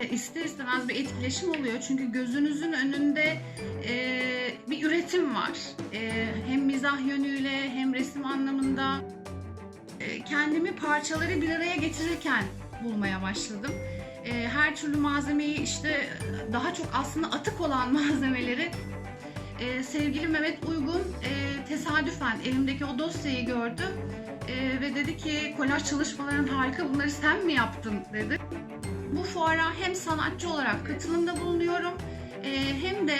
E, ister istemez bir etkileşim oluyor. Çünkü gözünüzün önünde e, bir üretim var. E, hem mizah yönüyle hem resim anlamında. E, kendimi parçaları bir araya getirirken bulmaya başladım. E, her türlü malzemeyi işte daha çok aslında atık olan malzemeleri e, sevgili Mehmet Uygun e, tesadüfen elimdeki o dosyayı gördü E, ve dedi ki kolaj çalışmaların harika bunları sen mi yaptın dedi. Bu fuara hem sanatçı olarak katılımda bulunuyorum e, hem de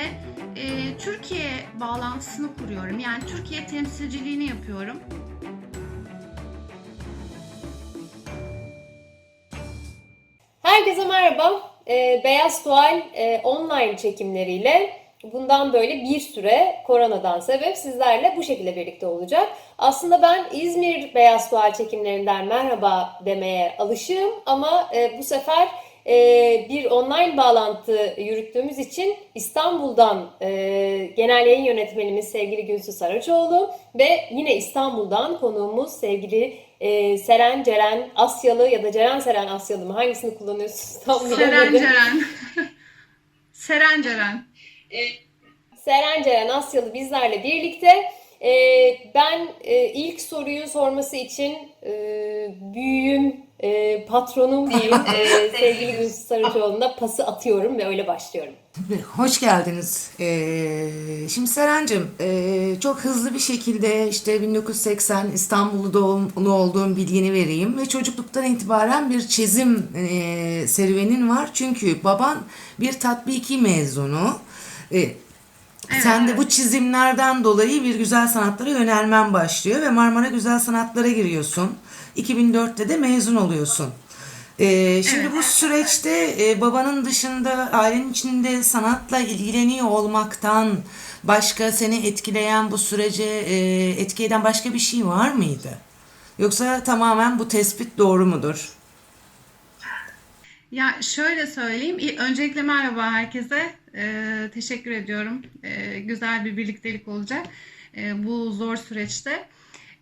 e, Türkiye bağlantısını kuruyorum. Yani Türkiye temsilciliğini yapıyorum. Herkese merhaba. Ee, Beyaz Tuval e, online çekimleriyle bundan böyle bir süre koronadan sebep sizlerle bu şekilde birlikte olacak. Aslında ben İzmir Beyaz Tuval çekimlerinden merhaba demeye alışığım ama e, bu sefer e, bir online bağlantı yürüttüğümüz için İstanbul'dan e, genel yayın yönetmenimiz sevgili Gülsü Saraçoğlu ve yine İstanbul'dan konuğumuz sevgili e, Seren Ceren Asyalı ya da Ceren Seren Asyalı mı hangisini kullanıyorsunuz tam Seren bilemedim. Ceren. Seren Ceren. Seren Ceren Asyalı bizlerle birlikte. E, ben e, ilk soruyu sorması için e, büyüğüm, e, patronum diyeyim e, sevgili Gülsü Saraçoğlu'na pası atıyorum ve öyle başlıyorum. Hoş geldiniz. Ee, şimdi Serencim ee, çok hızlı bir şekilde işte 1980 İstanbul'da doğumlu olduğum bilgini vereyim ve çocukluktan itibaren bir çizim ee, serüvenin var. Çünkü baban bir tatbiki mezunu. Ee, sen de bu çizimlerden dolayı bir güzel sanatlara yönelmen başlıyor ve Marmara Güzel Sanatlara giriyorsun. 2004'te de mezun oluyorsun. Ee, şimdi bu süreçte e, babanın dışında ailenin içinde sanatla ilgileniyor olmaktan başka seni etkileyen bu sürece e, etki eden başka bir şey var mıydı? Yoksa tamamen bu tespit doğru mudur? Ya şöyle söyleyeyim. Öncelikle merhaba herkese. Ee, teşekkür ediyorum. Ee, güzel bir birliktelik olacak ee, bu zor süreçte.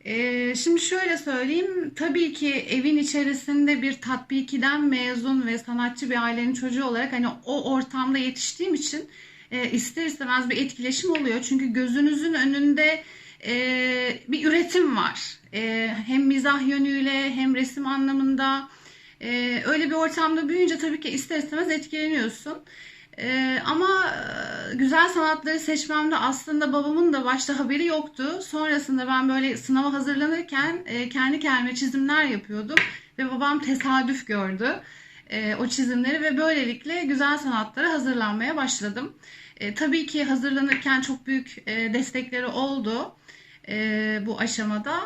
Ee, şimdi şöyle söyleyeyim. Tabii ki evin içerisinde bir tatbikiden mezun ve sanatçı bir ailenin çocuğu olarak hani o ortamda yetiştiğim için e, ister istemez bir etkileşim oluyor. Çünkü gözünüzün önünde e, bir üretim var. E, hem mizah yönüyle hem resim anlamında. Ee, öyle bir ortamda büyüyünce tabii ki ister istemez etkileniyorsun. Ee, ama e, güzel sanatları seçmemde aslında babamın da başta haberi yoktu. Sonrasında ben böyle sınava hazırlanırken e, kendi kendime çizimler yapıyordum ve babam tesadüf gördü e, o çizimleri ve böylelikle güzel sanatlara hazırlanmaya başladım. E, tabii ki hazırlanırken çok büyük e, destekleri oldu e, bu aşamada.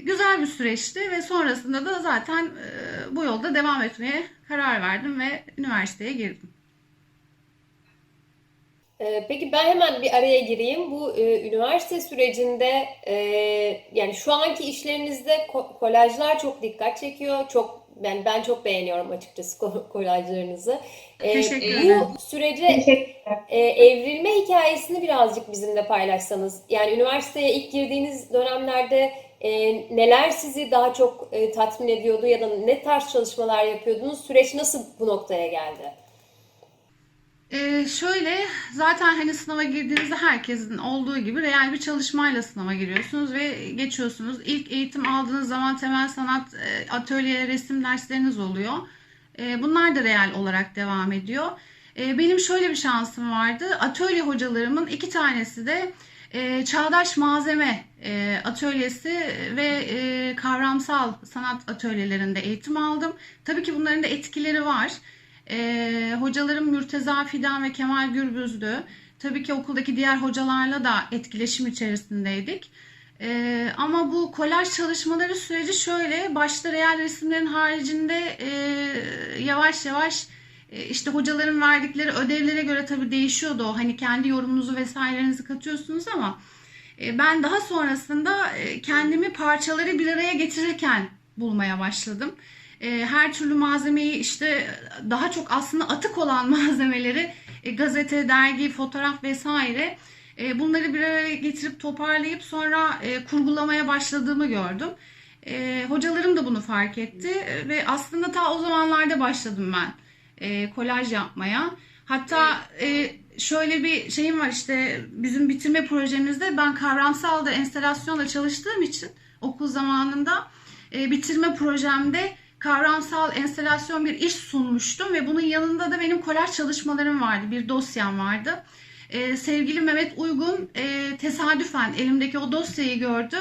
Güzel bir süreçti ve sonrasında da zaten e, bu yolda devam etmeye karar verdim ve üniversiteye girdim. Ee, Peki ben hemen bir araya gireyim. Bu e, üniversite sürecinde e, yani şu anki işlerinizde ko- kolajlar çok dikkat çekiyor. Çok ben ben çok beğeniyorum açıkçası ko- kolajlarınızı. Ee, Teşekkür ederim. bu sürece e, evrilme hikayesini birazcık bizimle paylaşsanız. Yani üniversiteye ilk girdiğiniz dönemlerde e, neler sizi daha çok e, tatmin ediyordu ya da ne tarz çalışmalar yapıyordunuz? Süreç nasıl bu noktaya geldi? Ee, şöyle zaten hani sınava girdiğinizde herkesin olduğu gibi reel bir çalışmayla sınava giriyorsunuz ve geçiyorsunuz. İlk eğitim aldığınız zaman temel sanat e, atölye resim dersleriniz oluyor. E, bunlar da reel olarak devam ediyor. E, benim şöyle bir şansım vardı. Atölye hocalarımın iki tanesi de e, çağdaş malzeme e, atölyesi ve e, kavramsal sanat atölyelerinde eğitim aldım. Tabii ki bunların da etkileri var. E, hocalarım Mürteza Fidan ve Kemal Gürbüz'dü. Tabii ki okuldaki diğer hocalarla da etkileşim içerisindeydik. E, ama bu kolaj çalışmaları süreci şöyle, başta real resimlerin haricinde e, yavaş yavaş e, işte hocaların verdikleri ödevlere göre tabii değişiyordu o. Hani kendi yorumunuzu vesairenizi katıyorsunuz ama e, ben daha sonrasında e, kendimi parçaları bir araya getirirken bulmaya başladım. E, Her türlü malzemeyi işte daha çok aslında atık olan malzemeleri e, gazete, dergi, fotoğraf vesaire e, bunları bir araya getirip toparlayıp sonra e, kurgulamaya başladığımı gördüm. Hocalarım da bunu fark etti ve aslında ta o zamanlarda başladım ben kolaj yapmaya. Hatta şöyle bir şeyim var işte bizim bitirme projemizde ben kavramsal da enstalasyonla çalıştığım için okul zamanında bitirme projemde kavramsal enstalasyon bir iş sunmuştum ve bunun yanında da benim kolaj çalışmalarım vardı. Bir dosyam vardı. E, sevgili Mehmet Uygun e, tesadüfen elimdeki o dosyayı gördü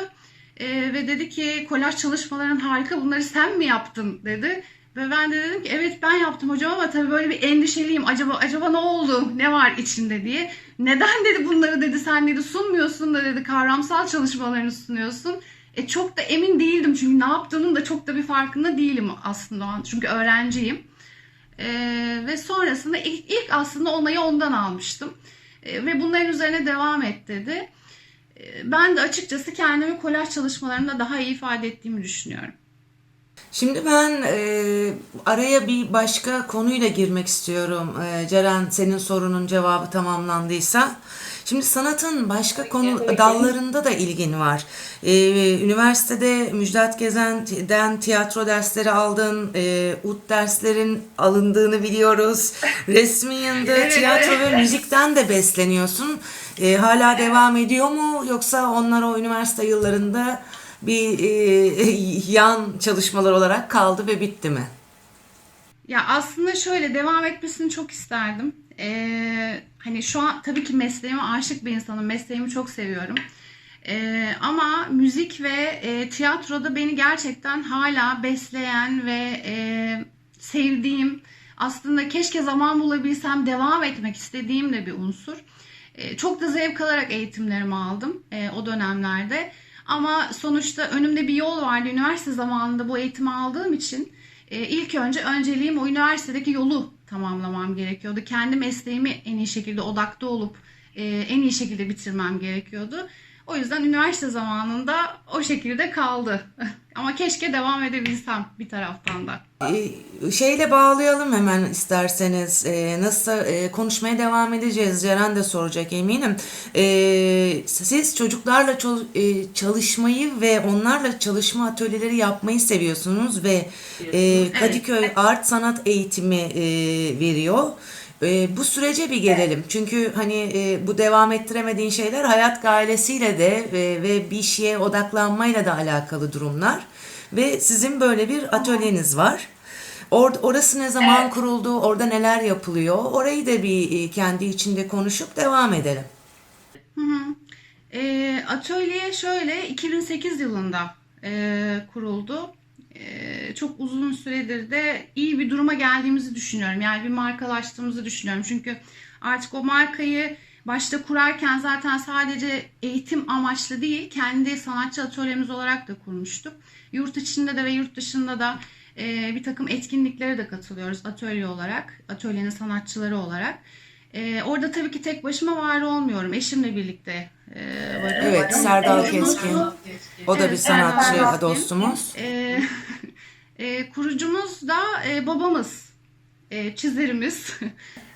E, ve dedi ki kolaj çalışmaların harika bunları sen mi yaptın dedi. Ve ben de dedim ki evet ben yaptım hocam ama tabii böyle bir endişeliyim. Acaba acaba ne oldu? Ne var içinde diye. Neden dedi bunları dedi sen dedi sunmuyorsun da dedi kavramsal çalışmalarını sunuyorsun. E çok da emin değildim çünkü ne yaptığımın da çok da bir farkında değilim aslında o an. Çünkü öğrenciyim. E, ve sonrasında ilk, ilk aslında onayı ondan almıştım. E, ve bunların üzerine devam et dedi. E, ben de açıkçası kendimi kolaj çalışmalarında daha iyi ifade ettiğimi düşünüyorum. Şimdi ben e, araya bir başka konuyla girmek istiyorum. E, Ceren senin sorunun cevabı tamamlandıysa. Şimdi sanatın başka konu dallarında da ilgin var. E, üniversitede Müjdat Gezen'den tiyatro dersleri aldın. E, ut derslerin alındığını biliyoruz. Resmi yanında tiyatro ve müzikten de besleniyorsun. E, hala devam ediyor mu yoksa onlar o üniversite yıllarında bir e, yan çalışmalar olarak kaldı ve bitti mi? Ya aslında şöyle devam etmesini çok isterdim. Ee, hani şu an tabii ki mesleğime aşık bir insanım. Mesleğimi çok seviyorum. Ee, ama müzik ve e, tiyatroda beni gerçekten hala besleyen ve e, sevdiğim, aslında keşke zaman bulabilsem devam etmek istediğim de bir unsur. E, çok da zevk alarak eğitimlerimi aldım e, o dönemlerde. Ama sonuçta önümde bir yol vardı. Üniversite zamanında bu eğitimi aldığım için e, ilk önce önceliğim o üniversitedeki yolu tamamlamam gerekiyordu. Kendi mesleğimi en iyi şekilde odakta olup e, en iyi şekilde bitirmem gerekiyordu. O yüzden üniversite zamanında o şekilde kaldı. Ama keşke devam edebilsem bir taraftan da. E, şeyle bağlayalım hemen isterseniz. E, nasıl e, konuşmaya devam edeceğiz. Ceren de soracak eminim. E, siz çocuklarla çol- e, çalışmayı ve onlarla çalışma atölyeleri yapmayı seviyorsunuz ve e, Kadıköy Art Sanat Eğitimi e, veriyor. E, bu sürece bir gelelim. Çünkü hani e, bu devam ettiremediğin şeyler hayat gailesiyle de ve, ve bir şeye odaklanmayla da alakalı durumlar. Ve sizin böyle bir atölyeniz var. Or, orası ne zaman kuruldu, orada neler yapılıyor? Orayı da bir e, kendi içinde konuşup devam edelim. E, atölye şöyle 2008 yılında e, kuruldu. E, çok uzun süredir de iyi bir duruma geldiğimizi düşünüyorum. Yani bir markalaştığımızı düşünüyorum. Çünkü artık o markayı başta kurarken zaten sadece eğitim amaçlı değil, kendi sanatçı atölyemiz olarak da kurmuştuk. Yurt içinde de ve yurt dışında da e, bir takım etkinliklere de katılıyoruz atölye olarak, atölyenin sanatçıları olarak. E, orada tabii ki tek başıma var olmuyorum. Eşimle birlikte e, varım. Evet, Serdal Keskin. O da bir sanatçı Serdal dostumuz. E, e, kurucumuz da e, babamız, e, çizerimiz.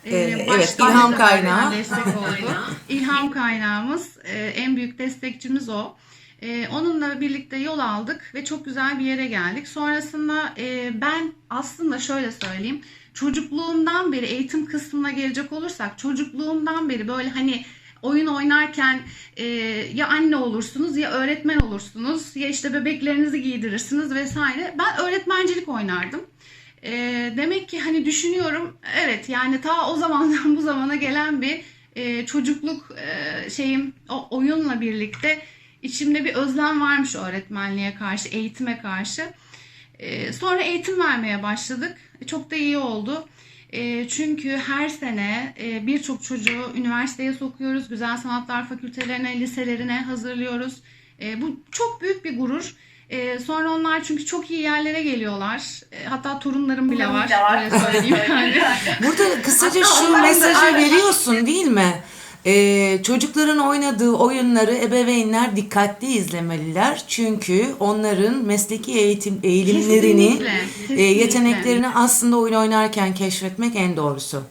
E, E, baş- evet, ilham kaynağı. Destek oldu. İlham kaynağımız, e, en büyük destekçimiz o. E, onunla birlikte yol aldık ve çok güzel bir yere geldik. Sonrasında e, ben aslında şöyle söyleyeyim. Çocukluğumdan beri eğitim kısmına gelecek olursak çocukluğumdan beri böyle hani oyun oynarken e, ya anne olursunuz ya öğretmen olursunuz ya işte bebeklerinizi giydirirsiniz vesaire. Ben öğretmencilik oynardım. E, demek ki hani düşünüyorum evet yani ta o zamandan bu zamana gelen bir e, çocukluk e, şeyim o oyunla birlikte içimde bir özlem varmış öğretmenliğe karşı, eğitime karşı. E, sonra eğitim vermeye başladık. Çok da iyi oldu. E, çünkü her sene e, birçok çocuğu üniversiteye sokuyoruz. Güzel Sanatlar Fakültelerine, liselerine hazırlıyoruz. E, bu çok büyük bir gurur. E, sonra onlar çünkü çok iyi yerlere geliyorlar. E, hatta torunlarım bile var. Öyle söyleyeyim yani. Burada kısaca Hatta şu da- mesajı veriyorsun değil mi? Ee, çocukların oynadığı oyunları ebeveynler dikkatli izlemeliler. Çünkü onların mesleki eğitim eğilimlerini, Kesinlikle, e, kesinlikle. yeteneklerini aslında oyun oynarken keşfetmek en doğrusu.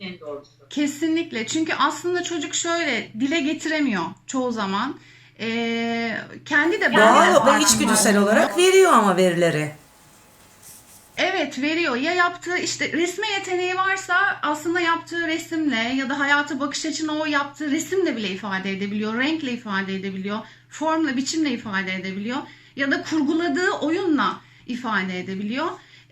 en doğrusu. Kesinlikle. Çünkü aslında çocuk şöyle dile getiremiyor çoğu zaman. Ee, kendi de böyle Doğal ve içgüdüsel olarak veriyor ama verileri. Evet veriyor. Ya yaptığı işte resme yeteneği varsa aslında yaptığı resimle ya da hayata bakış açını o yaptığı resimle bile ifade edebiliyor. Renkle ifade edebiliyor. Formla, biçimle ifade edebiliyor. Ya da kurguladığı oyunla ifade edebiliyor.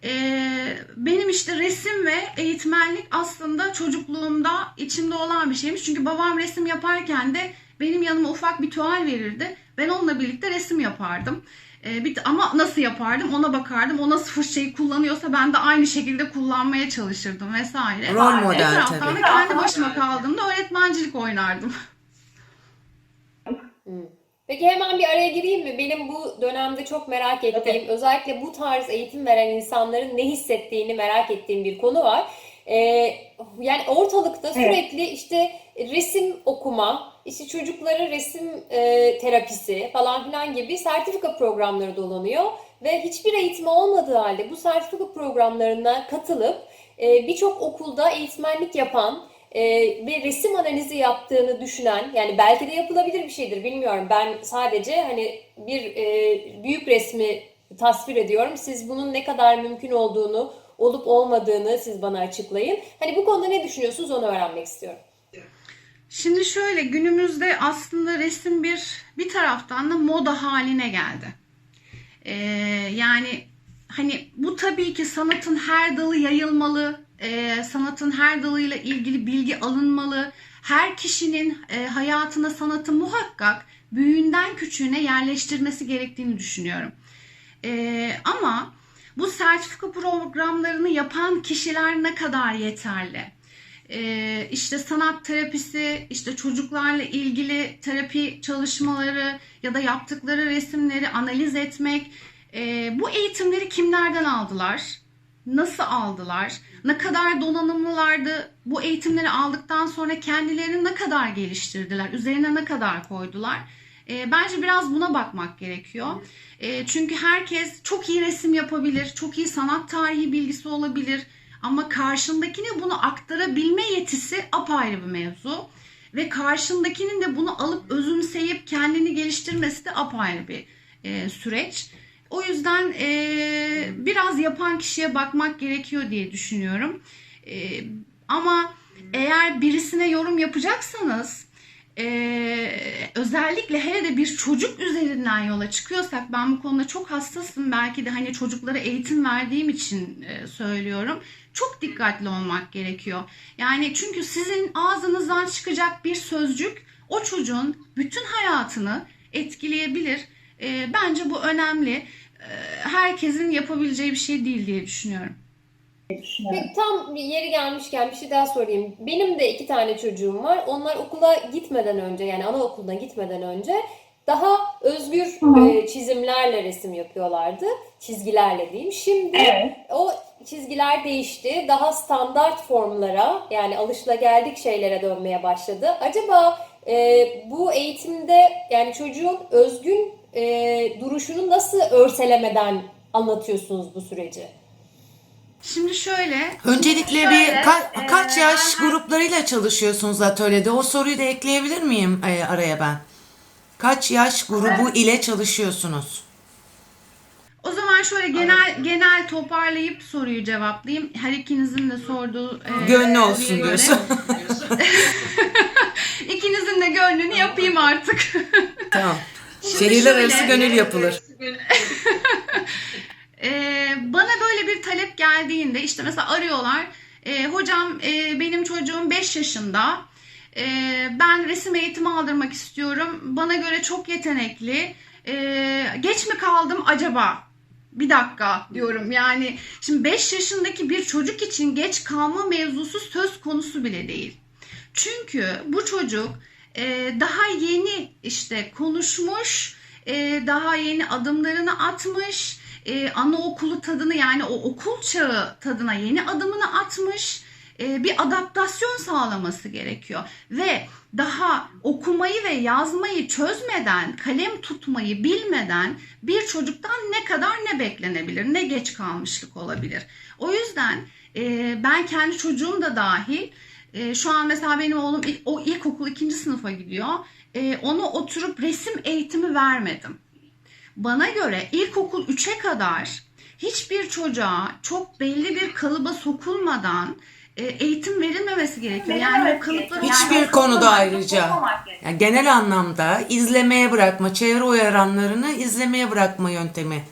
Ee, benim işte resim ve eğitmenlik aslında çocukluğumda içimde olan bir şeymiş. Çünkü babam resim yaparken de benim yanıma ufak bir tuval verirdi. Ben onunla birlikte resim yapardım. Ee, bir, ama nasıl yapardım ona bakardım. O nasıl fırçayı kullanıyorsa ben de aynı şekilde kullanmaya çalışırdım vesaire. Rol Bir model taraftan tabii. da kendi başıma kaldığımda öğretmencilik oynardım. Peki hemen bir araya gireyim mi? Benim bu dönemde çok merak ettiğim, özellikle bu tarz eğitim veren insanların ne hissettiğini merak ettiğim bir konu var. Ee, yani ortalıkta sürekli işte resim okuma, işte çocuklara resim e, terapisi falan filan gibi sertifika programları dolanıyor ve hiçbir eğitimi olmadığı halde bu sertifika programlarına katılıp e, birçok okulda eğitmenlik yapan e, ve resim analizi yaptığını düşünen yani belki de yapılabilir bir şeydir bilmiyorum. Ben sadece hani bir e, büyük resmi tasvir ediyorum. Siz bunun ne kadar mümkün olduğunu, olup olmadığını siz bana açıklayın. Hani bu konuda ne düşünüyorsunuz onu öğrenmek istiyorum. Şimdi şöyle günümüzde aslında resim bir bir taraftan da moda haline geldi. Ee, yani hani bu tabii ki sanatın her dalı yayılmalı, ee, sanatın her dalıyla ilgili bilgi alınmalı. Her kişinin e, hayatına sanatı muhakkak büyüğünden küçüğüne yerleştirmesi gerektiğini düşünüyorum. Ee, ama bu sertifika programlarını yapan kişiler ne kadar yeterli? Ee, işte sanat terapisi, işte çocuklarla ilgili terapi çalışmaları ya da yaptıkları resimleri analiz etmek. Ee, bu eğitimleri kimlerden aldılar? Nasıl aldılar? Ne kadar donanımlılardı? Bu eğitimleri aldıktan sonra kendilerini ne kadar geliştirdiler? Üzerine ne kadar koydular? Ee, bence biraz buna bakmak gerekiyor. Ee, çünkü herkes çok iyi resim yapabilir, çok iyi sanat tarihi bilgisi olabilir. Ama karşındakine bunu aktarabilme yetisi apayrı bir mevzu. Ve karşındakinin de bunu alıp özümseyip kendini geliştirmesi de apayrı bir e, süreç. O yüzden e, biraz yapan kişiye bakmak gerekiyor diye düşünüyorum. E, ama eğer birisine yorum yapacaksanız e, özellikle hele de bir çocuk üzerinden yola çıkıyorsak ben bu konuda çok hassasım. Belki de hani çocuklara eğitim verdiğim için e, söylüyorum. Çok dikkatli olmak gerekiyor. Yani çünkü sizin ağzınızdan çıkacak bir sözcük o çocuğun bütün hayatını etkileyebilir. E, bence bu önemli. E, herkesin yapabileceği bir şey değil diye düşünüyorum. Peki tam bir yeri gelmişken bir şey daha sorayım. Benim de iki tane çocuğum var. Onlar okula gitmeden önce yani anaokuluna gitmeden önce daha özgür e, çizimlerle resim yapıyorlardı. Çizgilerle diyeyim. Şimdi Evet. o çizgiler değişti. Daha standart formlara yani alışılageldik şeylere dönmeye başladı. Acaba e, bu eğitimde yani çocuğun özgün e, duruşunu nasıl örselemeden anlatıyorsunuz bu süreci? Şimdi şöyle Öncelikle bir Şöyle, ka- e, kaç yaş ben- gruplarıyla çalışıyorsunuz atölyede? O soruyu da ekleyebilir miyim e, araya ben? Kaç yaş grubu ile çalışıyorsunuz? O zaman şöyle genel genel toparlayıp soruyu cevaplayayım. Her ikinizin de sorduğu e, Gönlü olsun göre diyorsun. İkinizin de gönlünü yapayım artık. tamam. Şimdi Şehirler şöyle, arası gönül yapılır. Ee, bana böyle bir talep geldiğinde işte mesela arıyorlar. "E, hocam e, benim çocuğum 5 yaşında. E, ben resim eğitimi aldırmak istiyorum. Bana göre çok yetenekli. E, geç mi kaldım acaba? Bir dakika diyorum yani. Şimdi 5 yaşındaki bir çocuk için geç kalma mevzusu söz konusu bile değil. Çünkü bu çocuk e, daha yeni işte konuşmuş, e, daha yeni adımlarını atmış, e, anaokulu tadını yani o okul çağı tadına yeni adımını atmış, e, bir adaptasyon sağlaması gerekiyor. Ve daha okumayı ve yazmayı çözmeden, kalem tutmayı bilmeden bir çocuktan ne kadar ne beklenebilir, ne geç kalmışlık olabilir. O yüzden e, ben kendi çocuğum da dahil e, şu an mesela benim oğlum o ilkokul ikinci sınıfa gidiyor. E, ona oturup resim eğitimi vermedim. Bana göre ilkokul 3'e kadar hiçbir çocuğa çok belli bir kalıba sokulmadan e, eğitim verilmemesi gerekiyor. Yani o kalıpları Hiçbir konuda ayrıca yani genel anlamda izlemeye bırakma, çevre uyaranlarını izlemeye bırakma yöntemi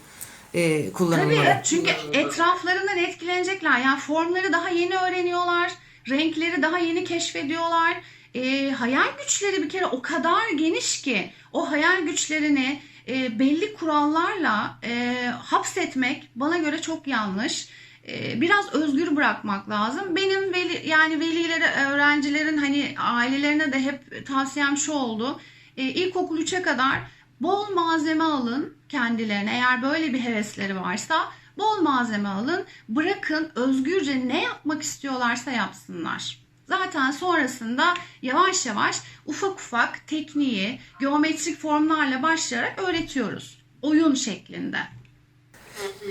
e, kullanılmalı. Tabii çünkü etraflarından etkilenecekler. Yani formları daha yeni öğreniyorlar. Renkleri daha yeni keşfediyorlar. Ee, hayal güçleri bir kere o kadar geniş ki o hayal güçlerini e, belli kurallarla e, hapsetmek bana göre çok yanlış. E, biraz özgür bırakmak lazım. Benim veli yani velilere, öğrencilerin hani ailelerine de hep tavsiyem şu oldu. E, ilkokul 3'e kadar bol malzeme alın kendilerine. Eğer böyle bir hevesleri varsa bol malzeme alın. Bırakın özgürce ne yapmak istiyorlarsa yapsınlar. Zaten sonrasında yavaş yavaş ufak ufak tekniği geometrik formlarla başlayarak öğretiyoruz. Oyun şeklinde.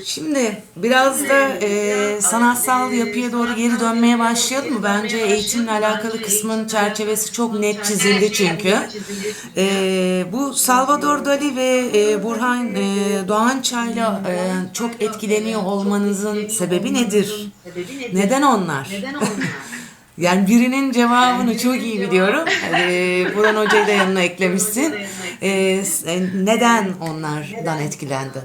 Şimdi biraz da e, sanatsal yapıya doğru geri dönmeye başlayalım mı? Bence eğitimle alakalı kısmın çerçevesi çok net çizildi çünkü. E, bu Salvador Dali ve e, Burhan e, Doğançay'la e, çok etkileniyor olmanızın sebebi nedir? Neden onlar? Neden onlar? Yani birinin cevabını çok iyi biliyorum. E, Burhan Hoca'yı da yanına eklemişsin. E, s- neden onlardan etkilendi?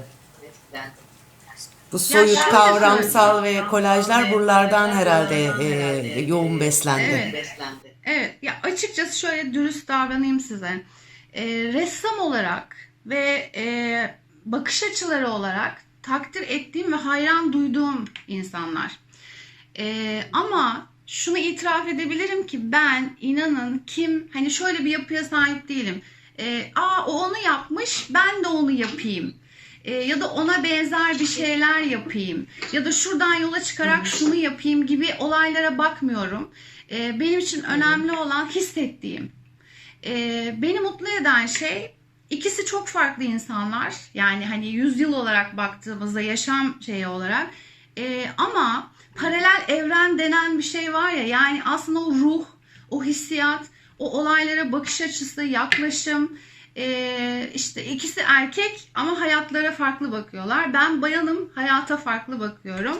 Bu soyut kavramsal ve kolajlar buralardan herhalde e, yoğun beslendi. Evet. Beslendi. Evet, ya açıkçası şöyle dürüst davranayım size. Ee, ressam olarak ve e, bakış açıları olarak takdir ettiğim ve hayran duyduğum insanlar. Ee, ama şunu itiraf edebilirim ki ben inanın kim hani şöyle bir yapıya sahip değilim. Ee, Aa o onu yapmış ben de onu yapayım. Ee, ya da ona benzer bir şeyler yapayım. Ya da şuradan yola çıkarak şunu yapayım gibi olaylara bakmıyorum. Ee, benim için önemli olan hissettiğim. Ee, beni mutlu eden şey ikisi çok farklı insanlar. Yani hani yüzyıl olarak baktığımızda yaşam şeyi olarak. Ee, ama paralel evren denen bir şey var ya yani aslında o ruh, o hissiyat, o olaylara bakış açısı, yaklaşım ee, işte ikisi erkek ama hayatlara farklı bakıyorlar. Ben bayanım, hayata farklı bakıyorum.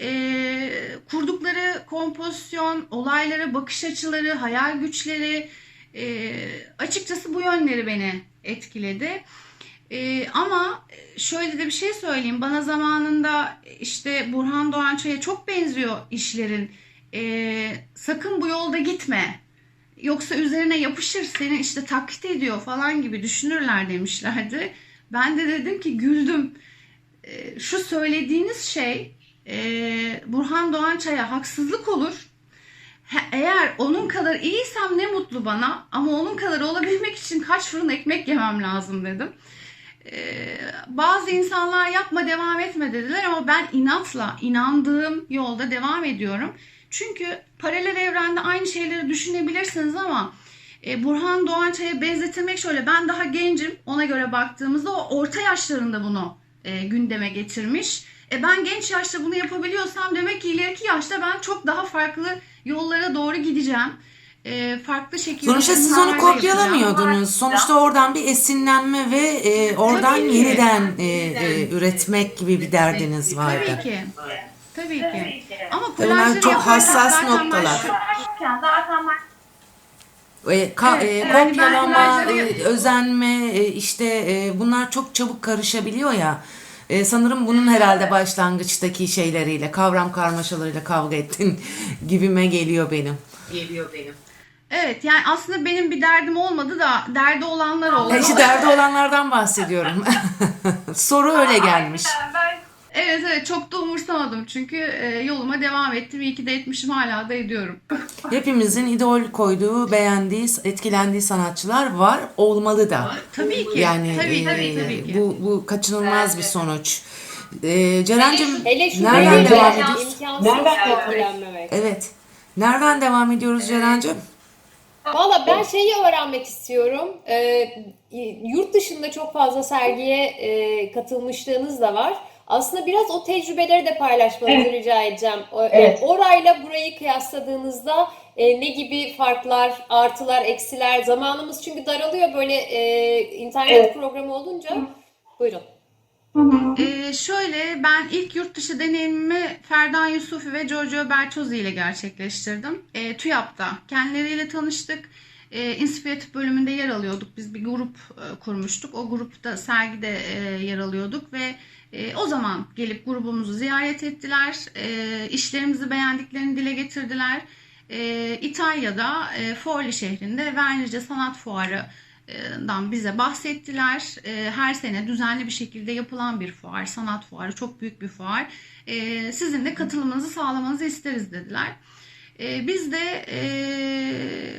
Ee, kurdukları kompozisyon, olaylara bakış açıları, hayal güçleri e, açıkçası bu yönleri beni etkiledi. Ee, ama şöyle de bir şey söyleyeyim. Bana zamanında işte Burhan Doğançay'a çok benziyor işlerin. Ee, sakın bu yolda gitme. Yoksa üzerine yapışır seni işte taklit ediyor falan gibi düşünürler demişlerdi. Ben de dedim ki güldüm. Ee, şu söylediğiniz şey e, Burhan Doğançay'a haksızlık olur. Eğer onun kadar iyiysem ne mutlu bana ama onun kadar olabilmek için kaç fırın ekmek yemem lazım dedim. Ee, bazı insanlar yapma devam etme dediler ama ben inatla inandığım yolda devam ediyorum. Çünkü paralel evrende aynı şeyleri düşünebilirsiniz ama e, Burhan Doğançay'a benzetilmek şöyle ben daha gencim ona göre baktığımızda o orta yaşlarında bunu e, gündeme getirmiş. E, ben genç yaşta bunu yapabiliyorsam demek ki ileriki yaşta ben çok daha farklı yollara doğru gideceğim. E, farklı şekilde Sonuçta siz onu kopyalamıyordunuz. Sonuçta oradan bir esinlenme ve e, oradan Tabii ki. yeniden e, e, üretmek gibi bir derdiniz vardı. Tabii ki. Tabii ki. Ama bunlar kolajları çok yaparken hassas zaten ben noktalar. şu- Zaten ben E, ka- Evet, e, yani ben kopyalama, kolajları- e, özenme, e, işte e, bunlar çok çabuk karışabiliyor ya. E, sanırım bunun herhalde başlangıçtaki şeyleriyle, kavram karmaşalarıyla kavga ettin gibime geliyor benim. geliyor benim. Evet yani aslında benim bir derdim olmadı da derdi olanlar oldu. E, işte derdi olanlardan bahsediyorum. Soru öyle gelmiş. Evet evet çok da umursamadım çünkü e, yoluma devam ettim. İyi ki de etmişim hala da ediyorum. Hepimizin idol koyduğu, beğendiği, etkilendiği sanatçılar var, olmalı da. Tabii ki. Yani tabii, e, tabii, tabii ki. bu bu kaçınılmaz bir sonuç. E, Ceren'cim nereden devam ediyoruz? Evet. Nereden devam ediyoruz Ceren'cim? Valla ben şeyi öğrenmek istiyorum. Ee, yurt dışında çok fazla sergiye e, katılmışlığınız da var. Aslında biraz o tecrübeleri de paylaşmanızı rica edeceğim. O- Evet. Orayla burayı kıyasladığınızda e, ne gibi farklar, artılar, eksiler, zamanımız çünkü daralıyor böyle e, internet Evet. programı olunca. Buyurun. Ee, şöyle ben ilk yurt dışı deneyimimi Ferdan Yusufi ve Giorgio Bertozzi ile gerçekleştirdim. Ee, TÜYAP'ta kendileriyle tanıştık. Ee, İnisiyatif bölümünde yer alıyorduk. Biz bir grup e, kurmuştuk. O grupta sergide e, yer alıyorduk ve e, o zaman gelip grubumuzu ziyaret ettiler. E, işlerimizi beğendiklerini dile getirdiler. E, İtalya'da e, Forli şehrinde Vernice Sanat Fuarı dan bize bahsettiler. Her sene düzenli bir şekilde yapılan bir fuar, sanat fuarı, çok büyük bir fuar. Sizin de katılımınızı sağlamanızı isteriz dediler. Biz de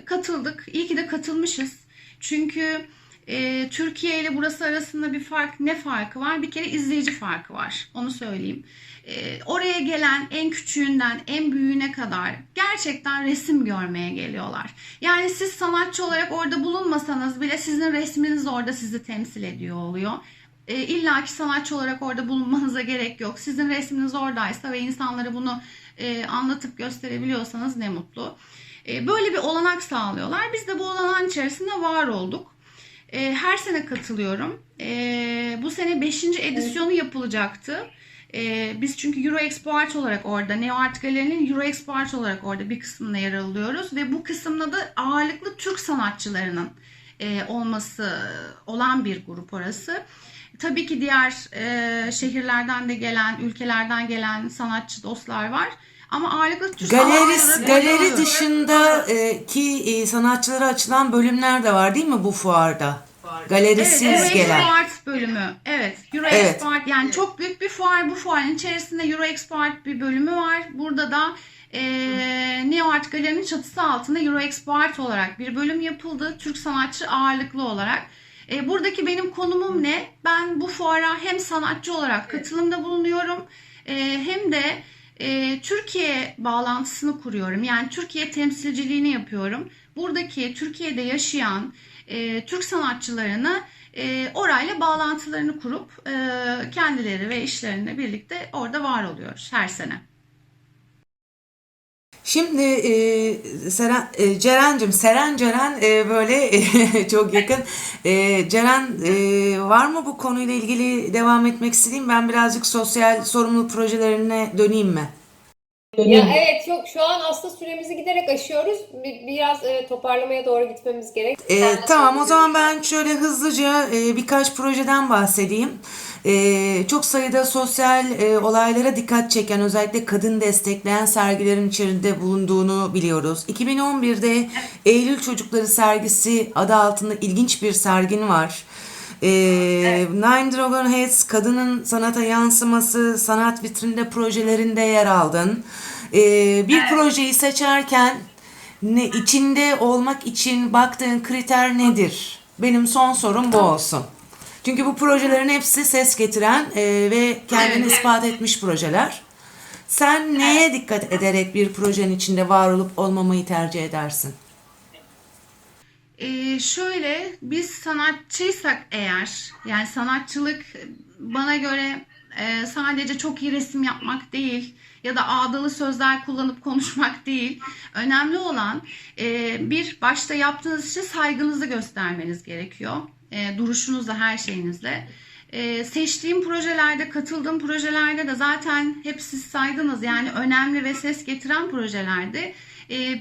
katıldık. İyi ki de katılmışız. Çünkü e, Türkiye ile burası arasında bir fark, ne farkı var? Bir kere izleyici farkı var. Onu söyleyeyim. E, oraya gelen en küçüğünden en büyüğüne kadar gerçekten resim görmeye geliyorlar. Yani siz sanatçı olarak orada bulunmasanız bile sizin resminiz orada sizi temsil ediyor oluyor. E, İlla ki sanatçı olarak orada bulunmanıza gerek yok. Sizin resminiz oradaysa ve insanlara bunu e, anlatıp gösterebiliyorsanız ne mutlu. Böyle bir olanak sağlıyorlar. Biz de bu olanağın içerisinde var olduk. E, her sene katılıyorum. E, bu sene 5. edisyonu yapılacaktı. E, biz çünkü Euro Expo Art olarak orada, Neo Art Galeri'nin Euro Expo Art olarak orada bir kısmında yer alıyoruz. Ve bu kısımda da ağırlıklı Türk sanatçılarının e, olması olan bir grup orası. Tabii ki diğer e, şehirlerden de gelen, ülkelerden gelen sanatçı dostlar var. Ama ağırlıklı Türk Galeri, galeri oluyor. dışında e, ki e, sanatçılara açılan bölümler de var değil mi bu fuarda? Galerisiz Evet, Euro gelen. Expo Art bölümü. Evet, Euro Evet. Expo Art yani çok büyük bir fuar. Bu fuarın içerisinde Euro Expo Art bir bölümü var. Burada da e, Neo Art Galeri'nin çatısı altında Euro Expo Art olarak bir bölüm yapıldı. Türk sanatçı ağırlıklı olarak. E, buradaki benim konumum ne? Ben bu fuara hem sanatçı olarak katılımda bulunuyorum e, hem de e, Türkiye bağlantısını kuruyorum. Yani Türkiye temsilciliğini yapıyorum. Buradaki Türkiye'de yaşayan e, Türk sanatçılarını e, orayla bağlantılarını kurup e, kendileri ve işlerine birlikte orada var oluyoruz her sene. Şimdi e, Seren, e, Ceren'cim, Seren Ceren e, böyle çok yakın. E, Ceren e, var mı bu konuyla ilgili devam etmek istediğim? Ben birazcık sosyal sorumluluk projelerine döneyim mi? Ya evet yok şu an aslında süremizi giderek aşıyoruz. Bir- Biraz e, toparlamaya doğru gitmemiz gerek. Ee, Sen tamam o zaman ben şöyle hızlıca e, birkaç projeden bahsedeyim. Ee, çok sayıda sosyal e, olaylara dikkat çeken özellikle kadın destekleyen sergilerin içerisinde bulunduğunu biliyoruz. 2011'de Eylül Çocukları sergisi adı altında ilginç bir sergin var. Ee, Nine Dragon Heads kadının sanata yansıması sanat vitrinde projelerinde yer aldın. Ee, bir projeyi seçerken ne içinde olmak için baktığın kriter nedir? Benim son sorum bu olsun. Çünkü bu projelerin hepsi ses getiren e, ve kendini Evet. ispat etmiş projeler. Sen neye dikkat ederek bir projenin içinde var olup olmamayı tercih edersin? Ee, şöyle biz sanatçıysak eğer yani sanatçılık bana göre e, sadece çok iyi resim yapmak değil ya da ağdalı sözler kullanıp konuşmak değil. Önemli olan e, bir başta yaptığınız işe saygınızı göstermeniz gerekiyor. E, duruşunuzla her şeyinizle. E, seçtiğim projelerde, katıldığım projelerde de zaten hep siz saydınız. Yani önemli ve ses getiren projelerde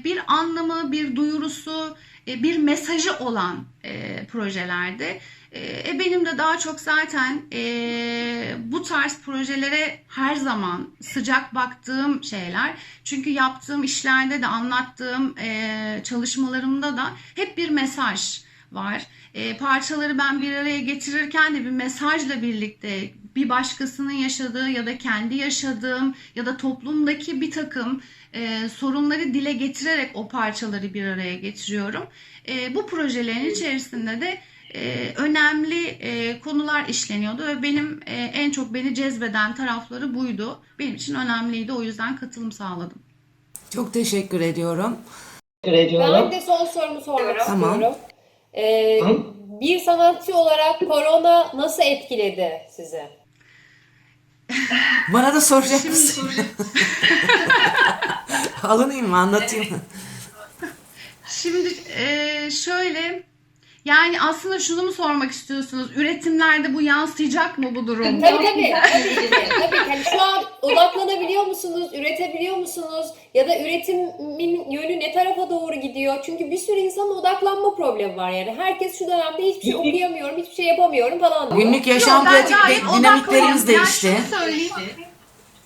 bir anlamı, bir duyurusu, e, bir mesajı olan e, projelerde. E, e, benim de daha çok zaten e, bu tarz projelere her zaman sıcak baktığım şeyler. Çünkü yaptığım işlerde de anlattığım e, çalışmalarımda da hep bir mesaj var. E, parçaları ben bir araya getirirken de bir mesajla birlikte bir başkasının yaşadığı ya da kendi yaşadığım ya da toplumdaki bir takım e, sorunları dile getirerek o parçaları bir araya getiriyorum. E, bu projelerin içerisinde de e, önemli e, konular işleniyordu ve benim e, en çok beni cezbeden tarafları buydu. Benim için önemliydi o yüzden katılım sağladım. Çok teşekkür ediyorum. Ben de son sorumu sormak Tamam. istiyorum. Ee, bir sanatçı olarak korona nasıl etkiledi sizi? Bana da soracak mısın? Alınayım mı anlatayım mı? Şimdi e, şöyle Yani aslında şunu mu sormak istiyorsunuz? Üretimlerde bu yansıyacak mı bu durum? Tabii tabii. Tabii. Tabii ki. Hani şu an odaklanabiliyor musunuz? Üretebiliyor musunuz? Ya da üretimin yönü ne tarafa doğru gidiyor? Çünkü bir sürü insanın odaklanma problemi var yani. Herkes şu dönemde hiçbir şey okuyamıyorum, hiçbir şey yapamıyorum falan diyor. Günlük yaşam Yok, ben pratik gayet dinamiklerimiz odaklıyım. değişti. Yani şunu söyleyeyim.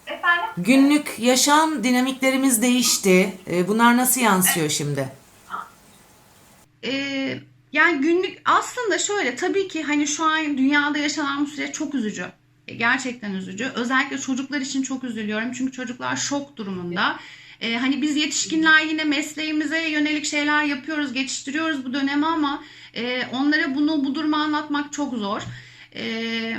Efendim? Günlük yaşam dinamiklerimiz değişti. E, Bunlar nasıl yansıyor şimdi? Yani günlük aslında şöyle tabii ki hani şu an dünyada yaşanan bu süreç çok üzücü. E, Gerçekten üzücü. Özellikle çocuklar için çok üzülüyorum. Çünkü çocuklar şok durumunda. Ee, hani biz yetişkinler yine mesleğimize yönelik şeyler yapıyoruz, geçiştiriyoruz bu dönemi ama e, onlara bunu bu durumu anlatmak çok zor. Ee,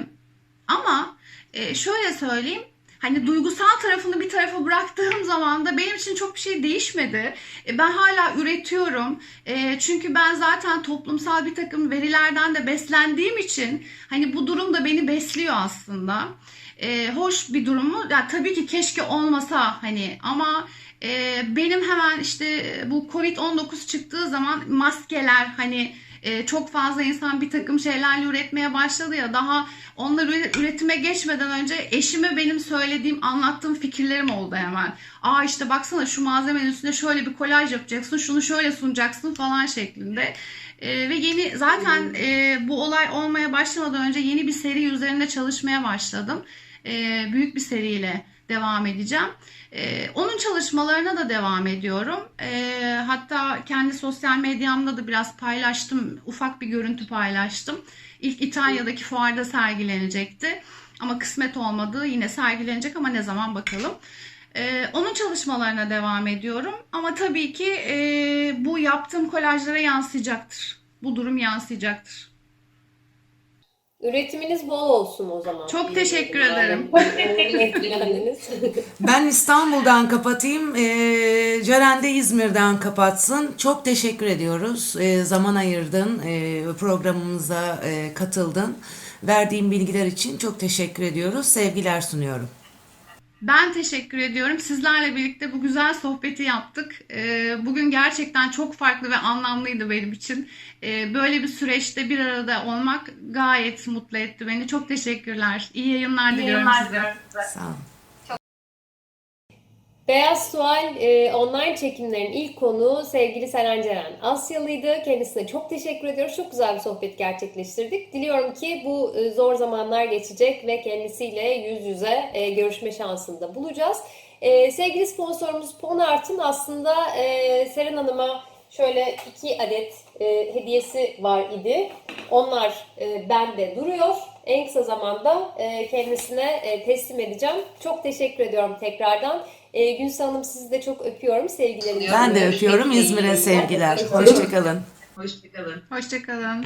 ama e, şöyle söyleyeyim. Hani duygusal tarafını bir tarafa bıraktığım zaman da benim için çok bir şey değişmedi. E, Ben hala üretiyorum. E, Çünkü ben zaten toplumsal bir takım verilerden de beslendiğim için hani bu durum da beni besliyor aslında. E, Hoş bir durum mu? Ya tabii ki keşke olmasa hani ama benim hemen işte bu Covid-19 çıktığı zaman maskeler hani e, çok fazla insan bir takım şeylerle üretmeye başladı ya daha onlar üre- üretime geçmeden önce eşime benim söylediğim anlattığım fikirlerim oldu hemen. Aa işte baksana şu malzemenin üstüne şöyle bir kolaj yapacaksın şunu şöyle sunacaksın falan şeklinde. E, ve yeni zaten e, bu olay olmaya başlamadan önce yeni bir seri üzerinde çalışmaya başladım. E, büyük bir seriyle devam edeceğim. Ee, onun çalışmalarına da devam ediyorum. Ee, hatta kendi sosyal medyamda da biraz paylaştım. Ufak bir görüntü paylaştım. İlk İtalya'daki fuarda sergilenecekti. Ama kısmet olmadı. Yine sergilenecek ama ne zaman bakalım. Ee, onun çalışmalarına devam ediyorum. Ama tabii ki e, bu yaptığım kolajlara yansıyacaktır. Bu durum yansıyacaktır. Üretiminiz bol olsun o zaman. Çok teşekkür ederim. Ben İstanbul'dan kapatayım. E, Ceren de İzmir'den kapatsın. Çok teşekkür ediyoruz. E, zaman ayırdın. E, programımıza e, katıldın. Verdiğin bilgiler için çok teşekkür ediyoruz. Sevgiler sunuyorum. Ben teşekkür ediyorum. Sizlerle birlikte bu güzel sohbeti yaptık. Ee, Bugün gerçekten çok farklı ve anlamlıydı benim için. Ee, Böyle bir süreçte bir arada olmak gayet mutlu etti beni. Çok teşekkürler. İyi yayınlar İyi diliyorum yayınlar size. diliyorum size. Sağ olun. Beyaz Sual e, online çekimlerin ilk konuğu sevgili Seren Ceren Asyalı'ydı. Kendisine çok teşekkür ediyoruz. Çok güzel bir sohbet gerçekleştirdik. Diliyorum ki bu e, zor zamanlar geçecek ve kendisiyle yüz yüze e, görüşme şansını da bulacağız. E, sevgili sponsorumuz Ponart'ın aslında e, Seren Hanım'a şöyle iki adet e, hediyesi var idi. Onlar e, bende duruyor. En kısa zamanda e, kendisine e, teslim edeceğim. Çok teşekkür ediyorum tekrardan. E, Gülse Hanım sizi de çok öpüyorum. Sevgilerimi Ben de öpüyorum. İzmir'e sevgiler. Hoşçakalın. Hoşçakalın. Hoşçakalın.